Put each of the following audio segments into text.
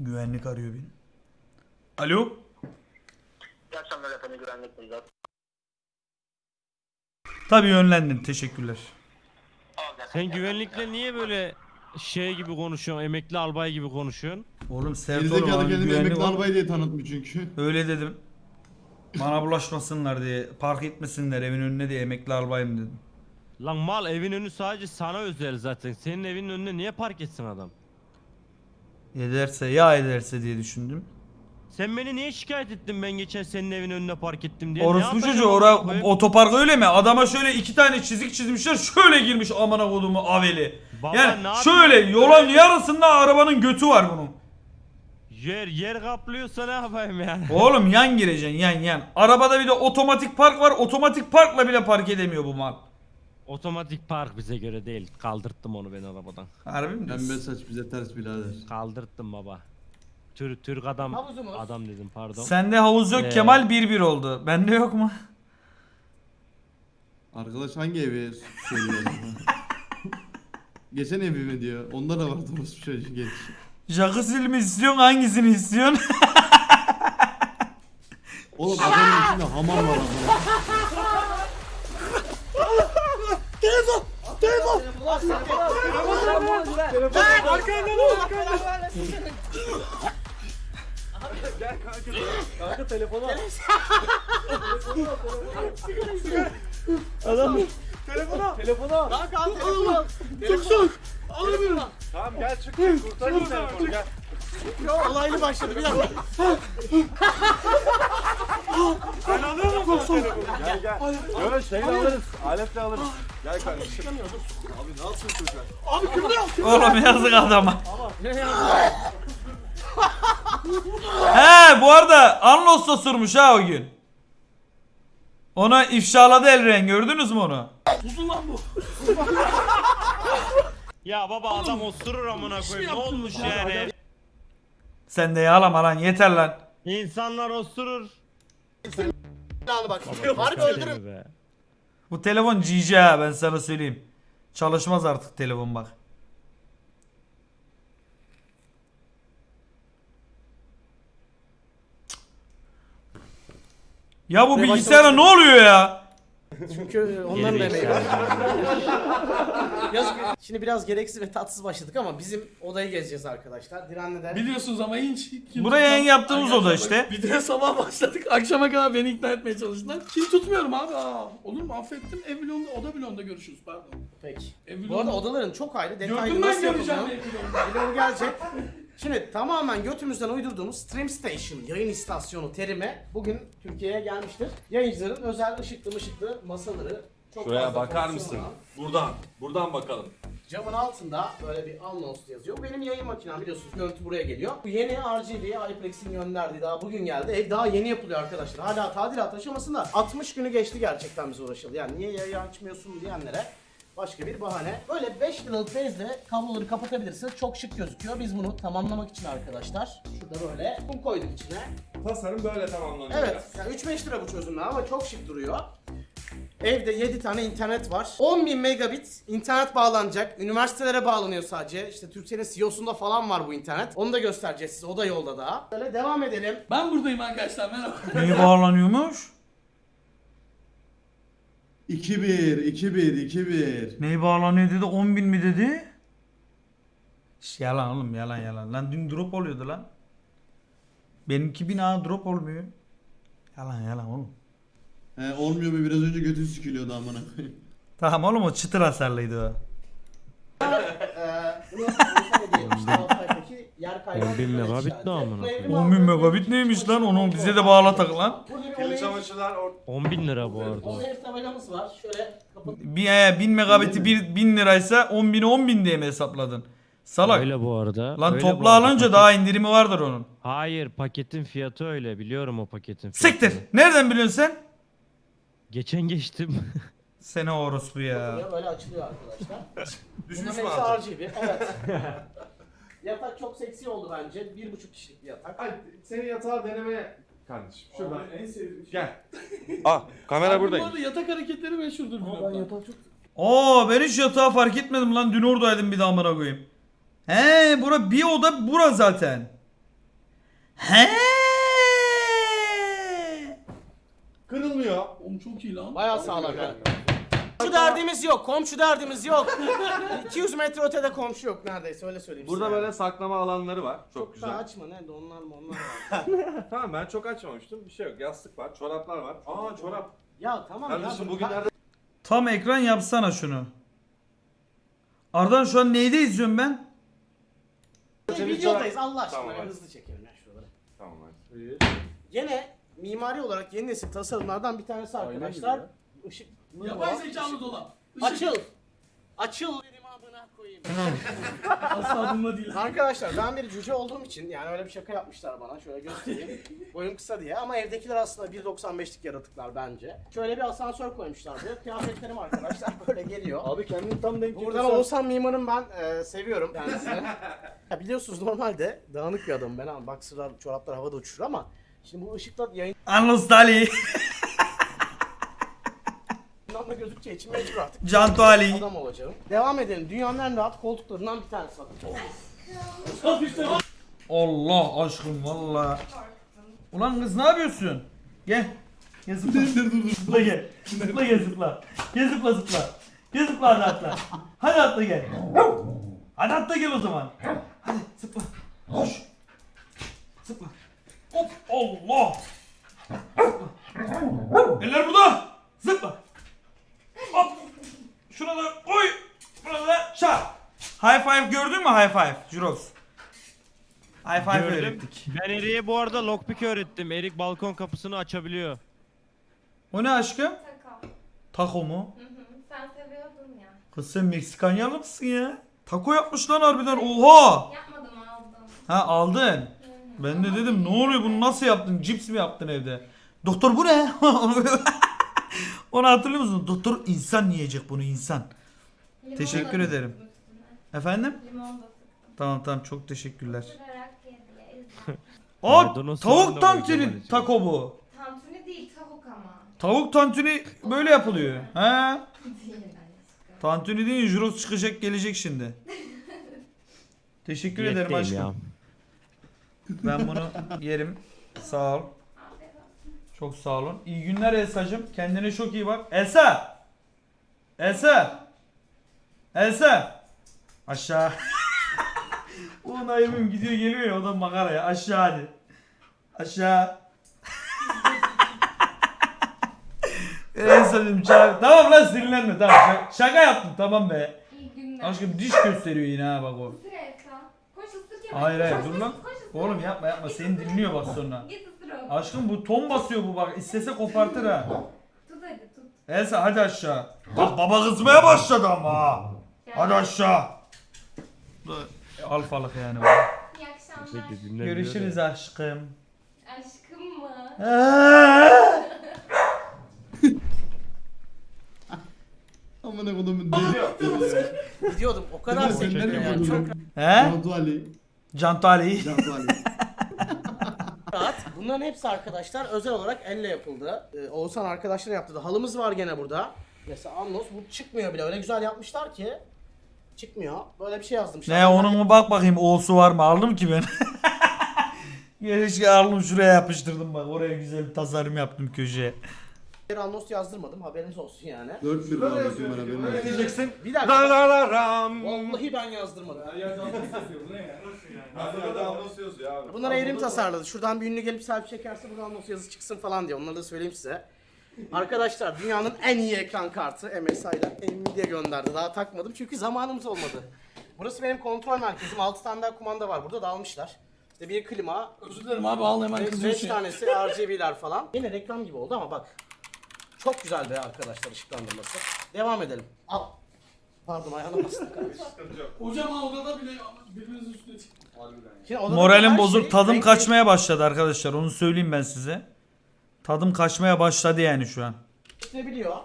Güvenlik arıyor beni. Alo? İyi akşamlar efendim güvenlik müdürü. Tabii yönlendim. Teşekkürler. Sen güvenlikle niye böyle şey gibi konuşuyorsun, emekli albay gibi konuşuyorsun? Oğlum Sertor Gerizekalı olan kendini güvenlik emekli var. albay diye tanıtmış çünkü. Öyle dedim. Bana bulaşmasınlar diye. Park etmesinler evin önüne diye emekli albayım dedim. Lan mal evin önü sadece sana özel zaten. Senin evinin önüne niye park etsin adam? Ederse ya ederse diye düşündüm. Sen beni niye şikayet ettin ben geçen senin evin önüne park ettim diye? Ne Orospu yapacağım çocuğu amına ora koyayım? otopark öyle mi? Adama şöyle iki tane çizik çizmişler şöyle girmiş amına kodumu aveli. Baba, ne yani yapayım? şöyle yolun yarısında arabanın götü var bunun. Yer yer kaplıyorsa ne yapayım yani? Oğlum yan gireceksin yan yan. Arabada bir de otomatik park var. Otomatik parkla bile park edemiyor bu mal. Otomatik park bize göre değil. Kaldırttım onu ben arabadan. Harbi mi? Pembe saç bize ters birader. Kaldırttım baba. Tür, Türk adam Havuzumuz. adam dedim pardon. Sende havuz yok Ee, Kemal 1-1 oldu. Bende yok mu? Arkadaş hangi evi söylüyor acaba? Geçen evi mi diyor. Onda da var Thomas bir çocuk geç. Jacuzzi mi istiyorsun hangisini istiyorsun? Oğlum adamın içinde hamam var ama. Tamam gel çık kurtar şu telefonu gel. Olaylı başladı bir dakika. Sen alıyor musun telefonu? Gel gel. Yok şeyle alırız. Aletle alırız. Gel kardeşim. Abi ne yapıyorsun çocuğa? Oğlum yazık adama. He bu arada Anlos'ta sürmüş ha o gün. Onu ifşaladı Elren gördünüz mü onu? Ya baba adam osurur amına koyayım. Ne olmuş yani? Sen de yağlama lan yeter lan. İnsanlar osurur. Al bak. Harbi öldürürüm. Bu telefon GG ha ben sana söyleyeyim. Çalışmaz artık telefon bak. Ya bu bilgisayara ne oluyor ya? Çünkü onların da Geri emeği var. Yazık. Şimdi biraz gereksiz ve tatsız başladık ama bizim odayı gezeceğiz arkadaşlar. Direnli'de. Biliyorsunuz ama hiç. hiç Buraya yayın yaptığımız oda işte. bak, Videoya sabah başladık. Akşama kadar beni ikna etmeye çalıştılar. Hiç tutmuyorum abi. Aa, olur mu? Affettim. Ev vlogunda, oda vlogunda görüşürüz. Pardon. Peki. Ev Bu arada odaların çok ayrı detaylı Gördüm ben nasıl göreceğim yapıldığını ev vlogunda. Video gelecek. Şimdi tamamen götümüzden uydurduğumuz Stream Station yayın istasyonu terimi bugün Türkiye'ye gelmiştir. Yayıncıların özel ışıklı mışıklı masaları çok Şuraya fazla bakar mısın? Buradan. Buradan bakalım. Camın altında böyle bir anons yazıyor. Bu benim yayın makinem biliyorsunuz görüntü buraya geliyor. Bu yeni RGB iPlex'in gönderdiği daha bugün geldi. Ev daha yeni yapılıyor arkadaşlar. Hala tadilat aşamasında. 60 günü geçti gerçekten biz uğraşıldı. Yani niye yayın açmıyorsun diyenlere başka bir bahane. Böyle 5 liralık bezle kabloları kapatabilirsiniz. Çok şık gözüküyor. Biz bunu tamamlamak için arkadaşlar şurada böyle kum koyduk içine. Tasarım böyle tamamlanıyor. Evet. Yani 3-5 lira bu çözümler ama çok şık duruyor. Evde 7 tane internet var. 10.000 megabit internet bağlanacak. Üniversitelere bağlanıyor sadece. İşte Türkcell'in CEO'sunda falan var bu internet. Onu da göstereceğiz size. O da yolda daha. Böyle devam edelim. Ben buradayım arkadaşlar. Merhaba. Neyi bağlanıyormuş? 2-1, 2-1, 2-1. Neyi bağlanıyor dedi 10 bin mi dedi? Şş, yalan oğlum yalan yalan. Lan dün drop oluyordu lan. Benimki bina drop olmuyor. Yalan yalan oğlum. He olmuyor mu biraz önce götü sikiliyordu amına koyayım. Tamam oğlum o çıtır hasarlıydı o. 10.000 megabit ne amına Bu evrim 10 bin megabit neymiş lan onu bize de bağlatak lan. Burada bir Kirli onayır- çamaşırlar or- 10 bin lira bu arada. onayır tabelamız var. Şöyle kapat. Bir, e, 1000 megabiti 1000 liraysa 10 bini 10 bin diye mi hesapladın? Salak. Öyle bu arada. Lan öyle bu toplu arada. alınca Paket- daha indirimi vardır onun. Hayır paketin fiyatı öyle biliyorum o paketin fiyatını. Siktir. Nereden biliyorsun sen? Geçen geçtim. Sene orospu ya. Böyle açılıyor arkadaşlar. Düşmüş Bunların mü hepsi artık? RGB. Evet. Yatak çok seksi oldu bence. Bir buçuk kişilik bir yatak. Hadi senin yatağı deneme kardeşim. Şuradan. en sevdiğim Gel. Ah kamera Abi Bu arada yatak hareketleri meşhurdur vlogda. Oo ben hiç yatağı fark etmedim lan. Dün oradaydım bir daha amına koyayım. He bura bir oda bura zaten. He. Kırılmıyor. Oğlum çok iyi lan. Bayağı sağlam derdimiz yok. Komşu derdimiz yok. 200 metre ötede komşu yok neredeyse öyle söyleyeyim Burada size. böyle saklama alanları var. Çok, çok güzel. daha açma ne onlar mı onlar var. Tamam ben çok açmamıştım. Bir şey yok. Yastık var, çoraplar var. Aa çorap. ya tamam ya. Kardeşim bu- bugünlerde Tam ekran yapsana şunu. Ardan şu an neyde izliyorum ben? Şey, videodayız Allah aşkına Tamam, hadi. hızlı çekelim ya şuraları. Tamam hadi. Gene mimari olarak yeni nesil tasarımlardan bir tanesi arkadaşlar. Işık. Yapay zekalı dolap. Açıl. Açıl dedim amına koyayım. Asla bununla değil. Arkadaşlar ben bir cüce olduğum için yani öyle bir şaka yapmışlar bana şöyle göstereyim. Boyum kısa diye ama evdekiler aslında 1.95'lik yaratıklar bence. Şöyle bir asansör koymuşlar buraya. Kıyafetlerim arkadaşlar böyle geliyor. Abi kendini tam denk Buradan Oğuzhan Mimar'ın ben e, seviyorum kendisini. ya biliyorsunuz normalde dağınık bir adamım ben ama boxerlar, çoraplar havada uçuşur ama şimdi bu ışıkla yayından Anlos Dali. Da gözükeceği için mecbur artık Canto Ali. adam olacağım. Devam edelim. Dünyanın en rahat koltuklarından bir tanesi. bakın. Allah aşkım valla. Ulan kız ne yapıyorsun? Gel. Gel zıpla. Zıpla gel. Zıpla gel zıpla. Gel zıpla zıpla. Gel zıpla hadi atla. Hadi atla gel. Hadi atla gel o zaman. Hadi zıpla. Koş. Zıpla. Hop Allah. Zıpla. Eller burada. Zıpla. Hop. Şuna da koy. Şuna da çak. High five gördün mü high five? Jurox. High five Gördüm. öğrettik. Ben Erik'e bu arada lockpick öğrettim. Erik balkon kapısını açabiliyor. O ne aşkım? Takam. Taco mu? Hı hı. Sen seviyordun ya. Kız sen Meksikanyalı mısın ya? Taco yapmış lan harbiden oha! Yapmadım aldım. Ha aldın. Ben de dedim ne oluyor bunu nasıl yaptın? Cips mi yaptın evde? Doktor bu ne? Onu hatırlıyor musun? Doktor insan yiyecek bunu insan. Limon Teşekkür da ederim. sıktım. Efendim? Limon da sıktım. Tamam tamam çok teşekkürler. Sırarak izledim. Aa Maydanoz tavuk tantuni taco bu. Tantuni değil tavuk ama. Tavuk tantuni böyle yapılıyor. He? Değil aşkım. Tantuni değil Juros çıkacak gelecek şimdi. Teşekkür ederim Diyetteyim aşkım. Ben bunu yerim. Sağ ol. Çok sağ olun. İyi günler Elsa'cığım. Kendine çok iyi bak. Elsa! Elsa! Elsa! Aşağı. Ulan ayıbım gidiyor geliyor ya o da makaraya. Aşağı hadi. Aşağı. Elsa'cığım çağır. Tamam lan sinirlenme tamam. Şaka, şaka yaptım tamam be. İyi günler. Aşkım diş gösteriyor yine ha bak o. Isır Elsa. Koş ısır yemek. Hayır hayır Koş, dur lan. koş, ısır. Oğlum yapma yapma seni dinliyor bak sonra. Git ısır onu. Aşkım bu ton basıyor bu bak. İstese kopartır ha. Tut hadi tut. Elsa hadi aşağı. Bak baba kızmaya başladı ama. ha. Hadi aşağı. Alfalık yani. bu. İyi akşamlar. Görüşürüz aşkım. Aşkım mı? Amına kodumun deli. Gidiyordum o kadar Değil mi? Sen sevindim nereye yani çok? He? Cantu Ali. Cantu Ali. Cantu Ali. rahat. Bunların hepsi arkadaşlar özel olarak elle yapıldı. Ee, Oğuzhan arkadaşlar yaptı da halımız var gene burada. Mesela Annos bu çıkmıyor bile öyle güzel yapmışlar ki. Çıkmıyor. Böyle bir şey yazdım. Ne onun mu bak bakayım olsu var mı aldım ki ben. Keşke aldım şuraya yapıştırdım bak oraya güzel bir tasarım yaptım köşeye. Annos yazdırmadım haberiniz olsun yani. 4 bir bağlısın bana benim. Ne diyeceksin? Bir La dakika. la la ram. Vallahi ben yazdırmadım. Aslında Anlos yazıyor abi. Bunları evrim tasarladı. Şuradan bir ünlü gelip selfie çekerse buradan Annos yazı çıksın falan diye. Onları da söyleyeyim size. Arkadaşlar dünyanın en iyi ekran kartı MSI'den Nvidia gönderdi. Daha takmadım çünkü zamanımız olmadı. Burası benim kontrol merkezim. 6 tane daha kumanda var burada dağılmışlar. İşte bir klima, Özür dilerim abi al hemen 5 kızıyorsun ya. tanesi RGB'ler falan. Yine reklam gibi oldu ama bak. Çok güzel be arkadaşlar ışıklandırması. Devam edelim. Al. Pardon ayağına bastım kardeşim. Hocam ha odada bile birbirinizin üstüne çık. Şimdi odada Moralim her bozuk. şey Tadım renkli- kaçmaya başladı arkadaşlar. Onu söyleyeyim ben size. Tadım kaçmaya başladı yani şu an. biliyor.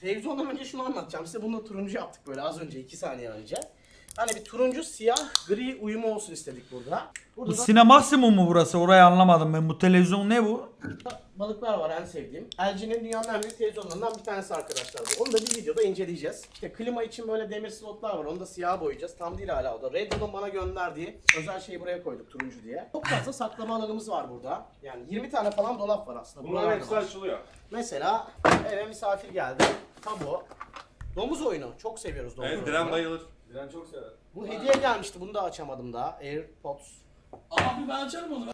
Televizyondan önce şunu anlatacağım size. Bunu da turuncu yaptık böyle az önce 2 saniye önce. Hani bir turuncu, siyah, gri uyumu olsun istedik burada. Burada Bu da Sine Maksimum mu burası? Orayı anlamadım ben. Bu televizyon ne bu? balıklar var en sevdiğim. LG'nin dünyanın en büyük televizyonlarından bir tanesi arkadaşlar bu. Onu da bir videoda inceleyeceğiz. İşte klima için böyle demir slotlar var. Onu da siyah boyayacağız. Tam değil hala o da. Red Bull'un bana gönderdiği özel şeyi buraya koyduk turuncu diye. Çok fazla saklama alanımız var burada. Yani 20 tane falan dolap var aslında. Bunların Buralarda hepsi var. açılıyor. Mesela eve misafir geldi. Tabu. Domuz oyunu. Çok seviyoruz domuz Evet oyunu. Diren bayılır. Diren çok sever. Bu hediye gelmişti. Bunu da açamadım daha. AirPods. Abi ben açarım onu.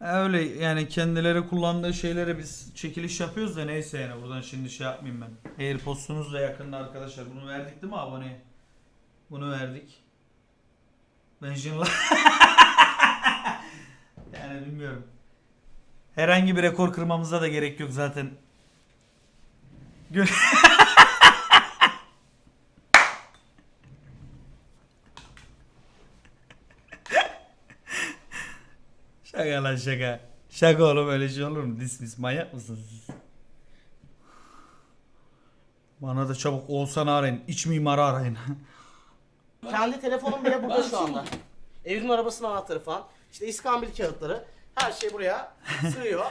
Öyle yani kendileri kullandığı şeylere biz çekiliş yapıyoruz da neyse yani buradan şimdi şey yapmayayım ben. Airpods'unuz da yakında arkadaşlar. Bunu verdik değil mi aboneye? Bunu verdik. Ben şimdi yani bilmiyorum. Herhangi bir rekor kırmamıza da gerek yok zaten. Gö- Şaka lan şaka. Şaka oğlum öyle şey olur mu? Dis mis manyak mısınız siz? Bana da çabuk Oğuzhan'ı arayın. İç mimarı arayın. Kendi telefonum bile burada şu anda. Evin arabasının anahtarı falan. İşte iskambil kağıtları. Her şey buraya sığıyor.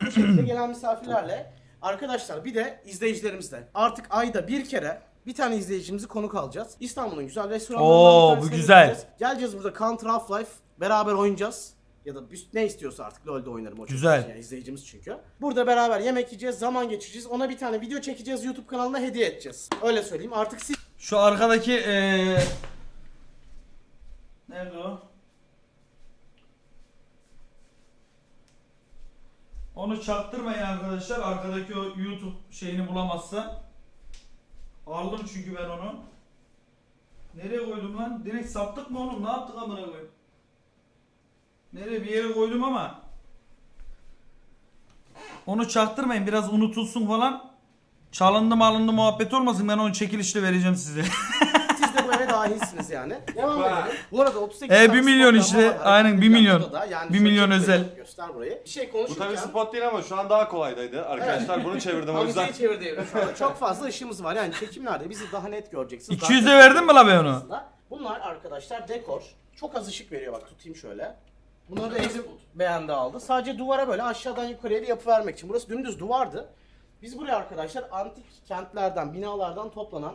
Bu şekilde gelen misafirlerle. Arkadaşlar bir de izleyicilerimizle. Artık ayda bir kere bir tane izleyicimizi konuk alacağız. İstanbul'un güzel restoranlarından Oo, bir bu tanesine güzel. gideceğiz. Geleceğiz burada Counter Half-Life beraber oynayacağız. Ya da bir- ne istiyorsa artık LoL'de oynarım o çocuk Güzel. için Yani izleyicimiz çünkü. Burada beraber yemek yiyeceğiz, zaman geçireceğiz. Ona bir tane video çekeceğiz, YouTube kanalına hediye edeceğiz. Öyle söyleyeyim. Artık siz Şu arkadaki eee Nerede o? Onu çaktırmayın arkadaşlar. Arkadaki o YouTube şeyini bulamazsa. Aldım çünkü ben onu. Nereye koydum lan? Direkt saptık mı oğlum? Ne yaptık amına koyayım? Nereye bir yere koydum ama. Onu çaktırmayın. Biraz unutulsun falan. Çalındı malındı muhabbet olmasın. Ben onu çekilişle vereceğim size. Siz de bu eve dahilsiniz yani. Devam edelim. Bu arada 38 E, tane bir milyon işte. var. Aynen, bir milyon. burada Bir şöyle milyon özel. Göster burayı. Bir şey Bu konuşurken. tabii spot değil ama şu an daha kolaydaydı. Arkadaşlar bunu çevirdim o yüzden. Çevir şu anda. Çok fazla ışığımız var. Yani çekimlerde bizi daha net göreceksiniz. 200'e Daha- verdin mi la be onu? Bunlar arkadaşlar dekor. Çok az ışık veriyor bak tutayım şöyle. Bunları da Ezim beğendi aldı. Sadece duvara böyle aşağıdan yukarıya bir yapı vermek için. Burası dümdüz duvardı. Biz buraya arkadaşlar antik kentlerden, binalardan toplanan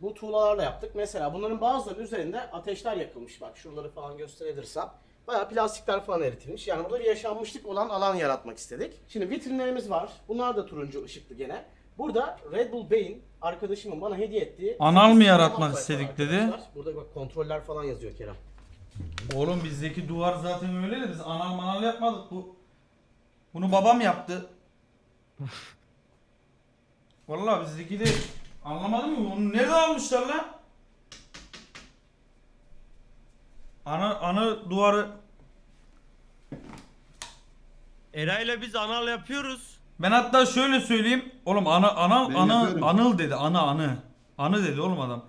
bu tuğlalarla yaptık. Mesela bunların bazılarının üzerinde ateşler yakılmış. Bak şuraları falan gösterebilirsem. Bayağı plastikler falan eritilmiş. Yani burada bir yaşanmışlık olan alan yaratmak istedik. Şimdi vitrinlerimiz var. Bunlar da turuncu ışıklı gene. Burada Red Bull Bane arkadaşımın bana hediye ettiği... Anal mı yaratmak istedik dedi? Burada bak kontroller falan yazıyor Kerem. Oğlum bizdeki duvar zaten öyle de biz anal manal yapmadık bu. Bunu babam yaptı. Vallahi bizdeki de anlamadım mı? Onu nereden almışlar lan? Ana ana duvarı Eray'la biz anal yapıyoruz. ben hatta şöyle söyleyeyim. Oğlum ana ana Ben ana yapıyorum. anıl dedi. Ana anı. Anı dedi oğlum adam.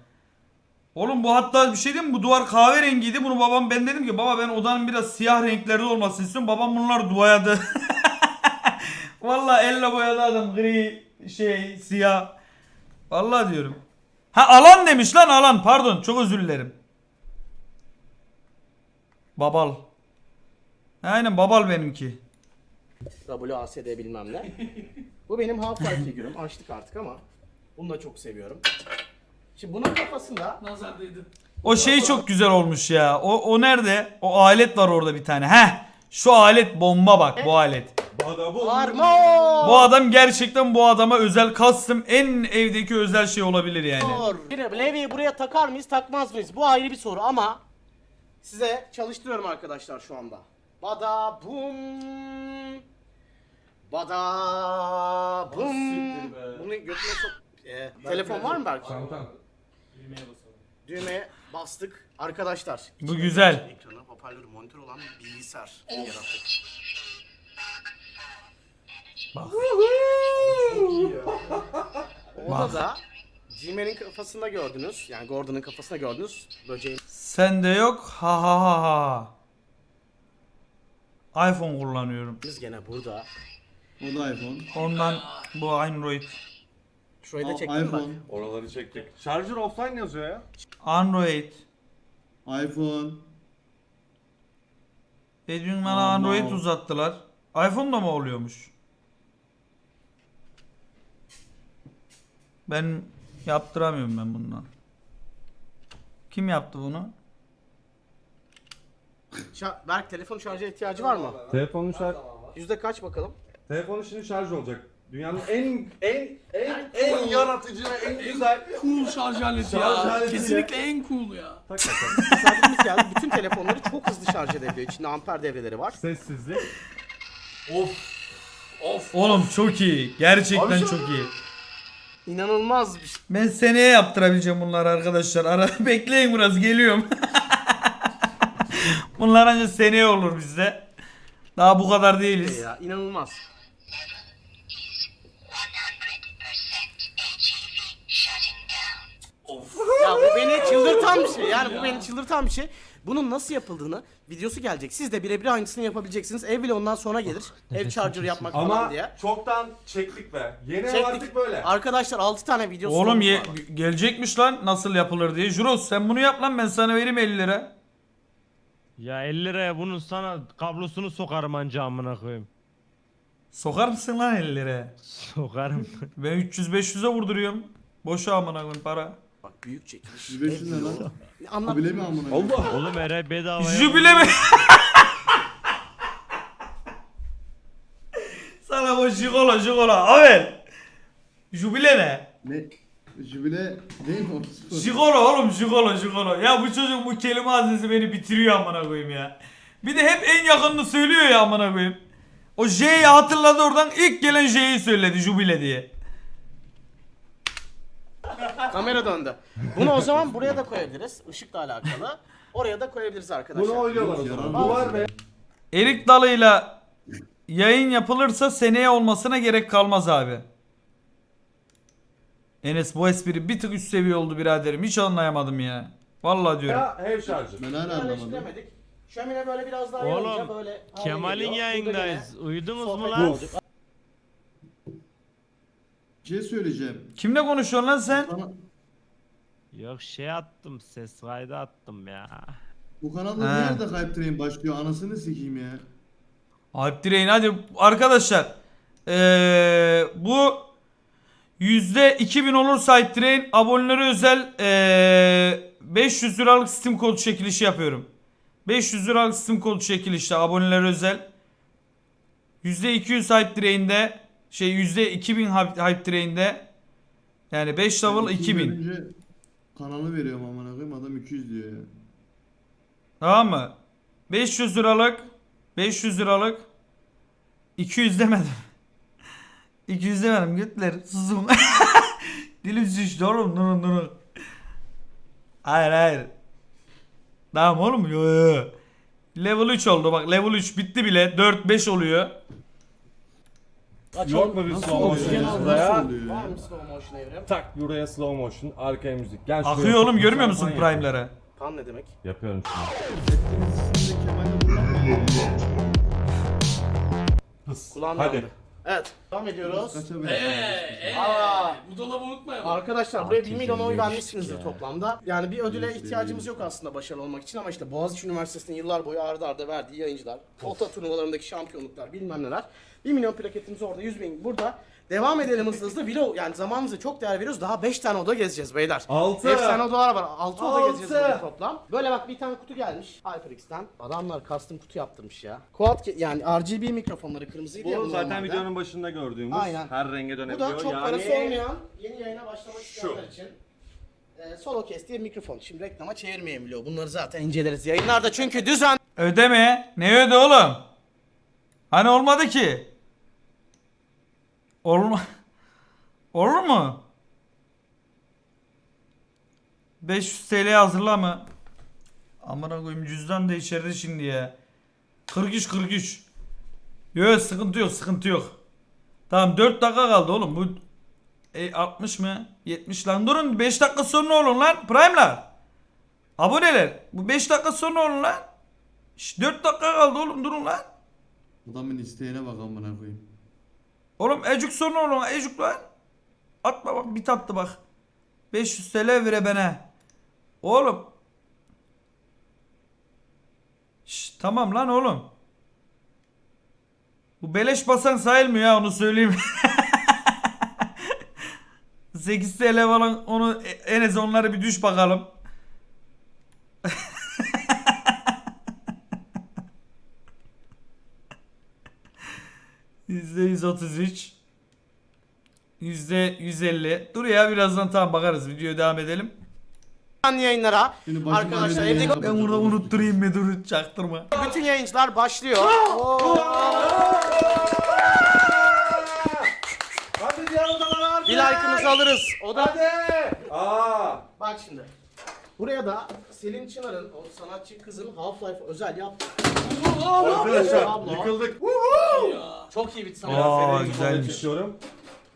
Oğlum bu hatta bir şey diyeyim mi? Bu duvar kahverengiydi. Bunu babam ben dedim ki baba ben odanın biraz siyah renklerde olmasını istiyorum. Babam bunları boyadı. Vallahi elle boyadı adam gri şey siyah. Vallahi diyorum. Ha alan demiş lan alan. Pardon çok özür dilerim. Babal. Aynen babal benimki. WASD bilmem ne. Bu benim Half-Life figürüm. Açtık artık ama bunu da çok seviyorum. Şimdi bunun kafasında Nazar değdi. O şey çok güzel olmuş ya. O, o nerede? O alet var orada bir tane. Heh. Şu alet bomba bak bu alet. Bada bu. armor. Bu adam gerçekten bu adama özel custom en evdeki özel şey olabilir yani. Bir levyeyi buraya takar mıyız takmaz mıyız? Bu ayrı bir soru ama size çalıştırıyorum arkadaşlar şu anda. Bada bum. Bada bum. Bunu götüne sok. Ee, telefon var mı belki? Düğmeye bastık. Arkadaşlar. Bu güzel. Ekranı, hoparlörü, monitör olan bir bilgisayar yarattık. Bak. Orada da G-Man'in kafasında gördünüz. Yani Gordon'ın kafasında gördünüz. Böceğin Sende yok. Ha ha ha ha. iPhone kullanıyorum. Biz gene burada. O da iPhone. Ondan bu Android. Şurayı da A- çektim bak. iPhone, Oraları çektik. Şarjör offline yazıyor ya. Android. iPhone. E dün bana Aman. Android uzattılar. iPhone da mı oluyormuş? Ben yaptıramıyorum ben bundan. Kim yaptı bunu? Şa- Berk telefon şarja ihtiyacı var mı? Telefonun şarj... Yüzde kaç bakalım? Telefonun şimdi şarj olacak. Dünyanın en en en en yaratıcı ve en güzel Cool şarj aleti Şarj ya. aleti Kesinlikle en cool ya. Misafirimiz geldi. Bütün telefonları çok hızlı şarj edebiliyor. İçinde amper devreleri var. sessizlik. Oğlum çok iyi. Gerçekten çok iyi. İnanılmaz bir şey. Ben seneye yaptırabileceğim bunları arkadaşlar. Ara bekleyin biraz geliyorum. Bunlar ancak seneye olur bizde. Daha bu kadar değiliz. ya. İnanılmaz. Ya bu beni çıldırtan bir şey. Yani bu beni çıldırtan bir şey. Bunun nasıl yapıldığını videosu gelecek. Siz de birebir aynısını yapabileceksiniz. Ev bile ondan sonra gelir. Ev charger yapmak falan Ama diye. çoktan çektik be. Yeni ev Çektik. artık böyle. Arkadaşlar 6 tane video Oğlum ye- var. gelecekmiş lan nasıl yapılır diye. Juros sen bunu yap lan ben sana vereyim 50 lira. Ya 50 liraya bunun sana kablosunu sokarım anca amına koyayım. Sokar mısın lan 50 lira? Sokarım. Ben 300-500'e vurduruyorum. Boşa amına koyayım para. Bak büyük çekiliş. 105 ne lan? Anlat. Bile mi amına? koyayım? Oğlum Eray bedavaya. Jübile mi? Sana bu jigolo jigolo. Abi. Jübile ne? Ne? Jübile değil mi o? Jigolo oğlum jigolo jigolo. Ya bu çocuk bu kelime hazinesi beni bitiriyor amına koyayım ya. Bir de hep en yakınını söylüyor ya amına koyayım. O J'yi hatırladı oradan ilk gelen J'yi söyledi jubile diye. Kamera döndü. Bunu o zaman buraya da koyabiliriz. Işıkla alakalı. Oraya da koyabiliriz arkadaşlar. Bunu oynuyorlar o zaman. Duvar ve Erik dalıyla yayın yapılırsa seneye olmasına gerek kalmaz abi. Enes bu espri bir tık üst seviye oldu biraderim. Hiç anlayamadım ya. Vallahi diyorum. ya ev şarjı. Ben hala anlamadım. Yerleştiremedik. Şömine böyle biraz daha Oğlum, yanınca böyle hale Kemal'in geliyor. Yayındayız. Uyudunuz mu sohbet lan? olacak. Bir şey söyleyeceğim. Kimle konuşuyorsun lan sen? Sana, Yok şey attım ses kaydı attım ya. bu kanalda He. nerede Hype Train başlıyor? Anasını sikeyim ya. Alp Direğin hadi arkadaşlar. Ee, bu yüzde 2000 olursa Alp Direğin abonelere özel ee, 500 liralık Steam kodu çekilişi yapıyorum. 500 liralık Steam kodu çekilişi abonelere özel. Yüzde 200 Hype Direğinde şey yüzde 2000 Hype, hype Direğinde yani 5 level 2000. Önce kanalı veriyorum amına koyayım adam 200 diyor ya. Tamam mı? 500 liralık 500 liralık 200 demedim. 200 demedim götler susun. Dilim şişti oğlum durun durun. Hayır hayır. Tamam oğlum yo yo. Level 3 oldu bak level 3 bitti bile 4 5 oluyor. Yok mu bir slow motion ya? burada ya? Nasıl oluyor Var mı slow motion evrim? Tak buraya slow motion, arkaya müzik. Gel şuraya Akıyor oğlum görmüyor musun yapayım. prime'ları? Pan ne demek? Yapıyorum şimdi. Pıs. Kulağın Hadi. yandı. Evet. Devam ediyoruz. Aa. Bu dolabı unutmayalım. Arkadaşlar buraya 1 milyon oy vermişsinizdir toplamda. Yani bir ödüle ihtiyacımız yok aslında başarılı olmak için ama işte Boğaziçi Üniversitesi'nin yıllar boyu ardı arda verdiği yayıncılar, Volta turnuvalarındaki şampiyonluklar bilmem neler. 1 milyon plaketimiz orada 100 bin burada. Devam edelim hızlı hızlı. Vlog yani zamanımıza çok değer veriyoruz. Daha 5 tane oda gezeceğiz beyler. Altı. Efsane odalar var. 6 oda Altı. gezeceğiz bugün toplam. Böyle bak bir tane kutu gelmiş HyperX'ten. Adamlar custom kutu yaptırmış ya. Quad ke- yani RGB mikrofonları kırmızıydı ya Bu zaten normalde. videonun başında gördüğümüz Aynen. her renge Bu dönebiliyor. da çok yani... parası olmayan yeni yayına başlamak isteyenler için e, solo kes diye mikrofon. Şimdi reklama çevirmeyin bile. Bunları zaten inceleriz yayınlarda çünkü düzen Ödeme. Ne öde oğlum? Hani olmadı ki? Olma. Olur mu? 500 TL hazırla mı? Amına koyayım cüzdan da içeride şimdi ya. 43 43. Yok sıkıntı yok sıkıntı yok. Tamam 4 dakika kaldı oğlum bu e, 60 mı? 70 lan durun 5 dakika sonra olun lan Prime'lar. Aboneler bu 5 dakika sonra olun lan. Şş, 4 dakika kaldı oğlum durun lan. Adamın isteğine bak amına koyayım. Oğlum ecuk sonra olun ecuk lan. Atma bak bit attı bak. 500 TL vere bana. Oğlum. Şş, tamam lan oğlum. Bu beleş basan sayılmıyor ya onu söyleyeyim. 8 TL falan onu en az onları bir düş bakalım. %133 %150 Dur ya birazdan tamam bakarız videoya devam edelim. Canlı yayınlara arkadaşlar evde yayın Ben burada unutturayım mı dur çaktırma. bütün yayıncılar başlıyor. Oo. Hadi diğer odalara Bir like'ınızı alırız. O da Aa. bak şimdi. Buraya da Selin Çınar'ın o sanatçı kızın Half-Life özel yaptığı Arkadaşlar yıkıldık. çok iyi bir sanat. Aa güzelmiş. istiyorum.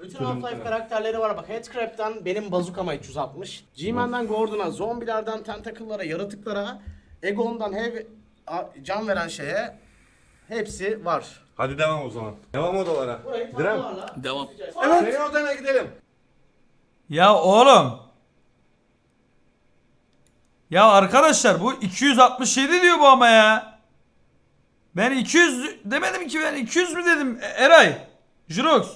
Bütün Half-Life karakterleri var bak. Headcrab'den benim bazukama 360. G-Man'den Gordon'a, zombilerden tentacle'lara, yaratıklara, Egon'dan hev a- can veren şeye hepsi var. Hadi devam o zaman. Devam odalara. Burayı Direm. tablolarla Devam. Senin odana gidelim. Ya oğlum. Ya arkadaşlar bu 267 diyor bu ama ya. Ben 200 demedim ki ben 200 mü dedim E- Eray. Jirox.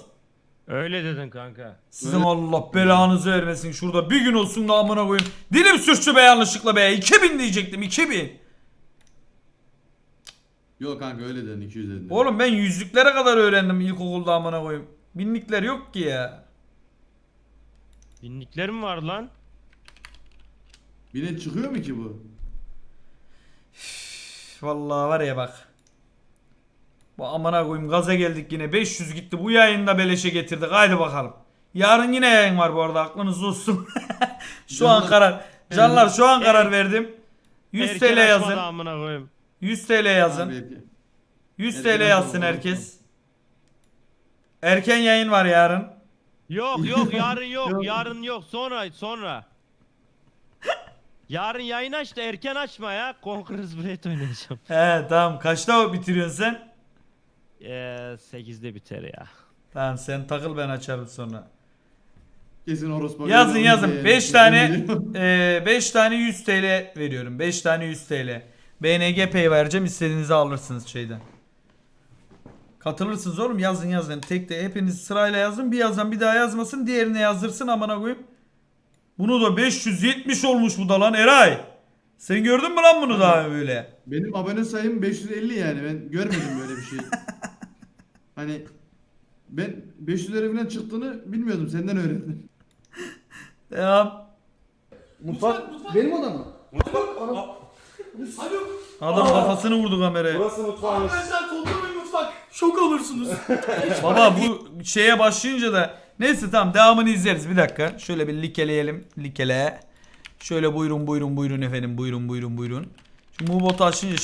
Öyle dedin kanka. Sizin Allah belanızı vermesin. Şurada bir gün olsun da amına koyayım. Dilim sürçtü be yanlışlıkla be. 2000 diyecektim 2000. Yok kanka öyle dedin 200 dedin. Oğlum ben yüzlüklere kadar öğrendim ilkokulda amına koyayım. Binlikler yok ki ya. Binlikler mi var lan? Bir de çıkıyor mu ki bu? Vallahi var ya bak. Bu amına koyayım gaza geldik yine 500 gitti bu yayında beleşe getirdik haydi bakalım. Yarın yine yayın var bu arada aklınız olsun. şu an Canlar- karar. Canlar şu an karar verdim. 100 Erken TL yazın. amına koyayım. 100 TL yazın. Abi, 100 erken TL yazsın herkes. Erken yayın var yarın. Yok yok yarın yok Yok. yarın yok sonra sonra. Yarın yayın aç da erken açma ya. Conqueror's Blade oynayacağım. He tamam kaçta bitiriyorsun sen? Eee 8'de biter ya. Tamam sen takıl ben açarım sonra. Kesin orospu. Yazın yazın. olunca 5 yani. tane 5 tane 100 TL veriyorum. 5 tane 100 TL. BNG Pay vereceğim. istediğinizi alırsınız şeyden. Katılırsınız oğlum yazın yazın. Tek de hepiniz sırayla yazın. Bir yazan bir daha yazmasın. Diğerine yazdırsın amına koyayım. Bunu da 570 olmuş bu da lan Eray. Sen gördün mü lan bunu daha böyle? Benim abone sayım 550 yani ben görmedim böyle bir şey. hani ben 500 lira falan çıktığını bilmiyordum senden öğrendim. Devam. Mutfak benim odam mı? Alo. Adam kafasını vurdu kameraya. Burası mutfağımız. Arkadaşlar kontrol bir mutfak. Şok olursunuz. Baba bu şeye başlayınca da neyse tamam devamını izleriz bir dakika. Şöyle bir likeleyelim. Likele. Şöyle buyurun buyurun buyurun efendim buyurun buyurun buyurun. Şu Mubot'u açınca